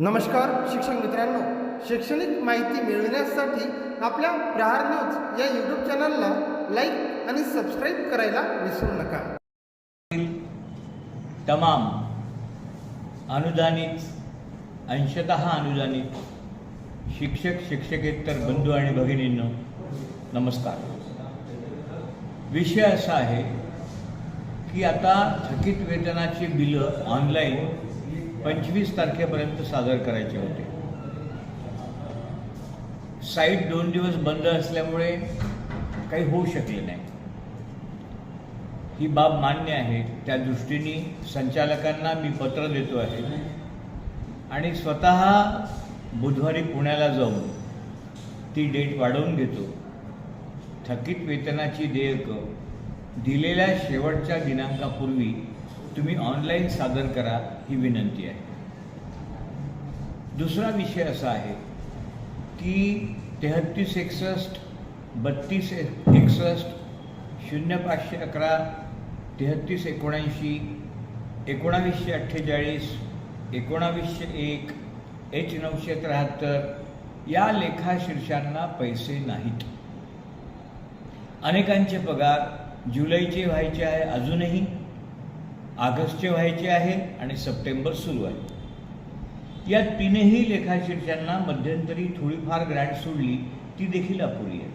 नमस्कार शिक्षक मित्रांनो. शैक्षणिक माहिती मिळविण्यासाठी आपल्या प्रहार न्यूज या यूट्यूब चॅनलला लाईक आणि सबस्क्राईब करायला विसरू नका. तमाम अनुदानित अंशतः अनुदानित शिक्षक शिक्षकेतर बंधू आणि भगिनींनो नमस्कार. विषय असा आहे की आता थकीत वेतनाची बिलं ऑनलाईन पंचवीस तारखेपर्यंत सादर करायचे होते. साईट दोन दिवस बंद असल्यामुळे काही होऊ शकले नाही. ही बाब मान्य आहे. त्या दृष्टीने संचालकांना मी पत्र देतो आहे. आणि स्वतः बुधवारी पुण्याला जाऊन ती डेट वाढवून घेतो. थकीत वेतनाची देयकं दिलेल्या शेवटच्या दिनांकापूर्वी तुम्ही ऑनलाईन सादर करा ही विनंती आहे. दुसरा विषय असा आहे की तेहत्तीस एकसष्ट बत्तीस एकसष्ट शून्य पाचशे अकरा तेहत्तीस एकोणऐंशी एकोणावीसशे अठ्ठेचाळीस एकोणावीसशे एक एच नऊशे त्र्याहत्तर या लेखाशीर्षांना पैसे नाहीत. अनेकांचे पगार जुलैचे व्हायचे आहे अजूनही. ऑगस्टचे व्हायचे आहे आणि सप्टेंबर सुरू आहे. या तीनही लेखाशीर्षांना मध्यंतरी थोडीफार ग्रँट सोडली ती देखील अपुरी आहे.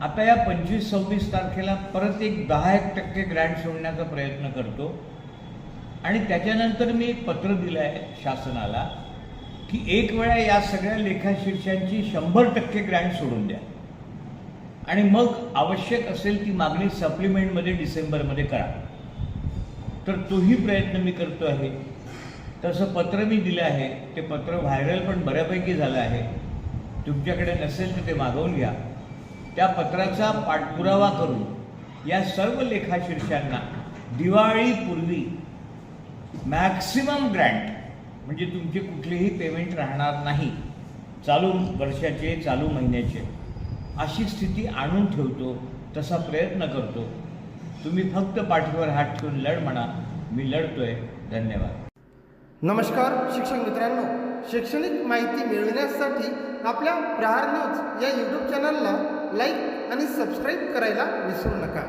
आता या पंचवीस सव्वीस तारखेला परत एक दहा एक टक्के ग्रँट सोडण्याचा प्रयत्न करतो. आणि त्याच्यानंतर मी एक पत्र दिलं आहे शासनाला की एक वेळा या सगळ्या लेखाशीर्षांची शंभर टक्के ग्रँट सोडून द्या. आणि मग आवश्यक असेल ती मागणी सप्लिमेंटमध्ये डिसेंबरमध्ये करा. तर तोही प्रयत्न मी करतो आहे. तसं पत्र मी दिलं आहे. ते पत्र व्हायरल पण बऱ्यापैकी झालं आहे. तुमच्याकडे नसेल तर ते मागवून घ्या. त्या पत्राचा पाठपुरावा करून या सर्व लेखाशीर्षांना दिवाळीपूर्वी मॅक्सिमम ग्रँट म्हणजे तुमचे कुठलेही पेमेंट राहणार नाही. चालू वर्षाचे चालू महिन्याचे. अशी स्थिती आणून ठेवतो तसा प्रयत्न करतो. तुम्ही फक्त पाठीवर हात ठेवून लढ म्हणा. मी लढतोय. धन्यवाद. नमस्कार शिक्षक मित्रांनो. शैक्षणिक माहिती मिळविण्यासाठी आपल्या प्रहार न्यूज या यूट्यूब चॅनलला लाईक आणि सबस्क्राईब करायला विसरू नका.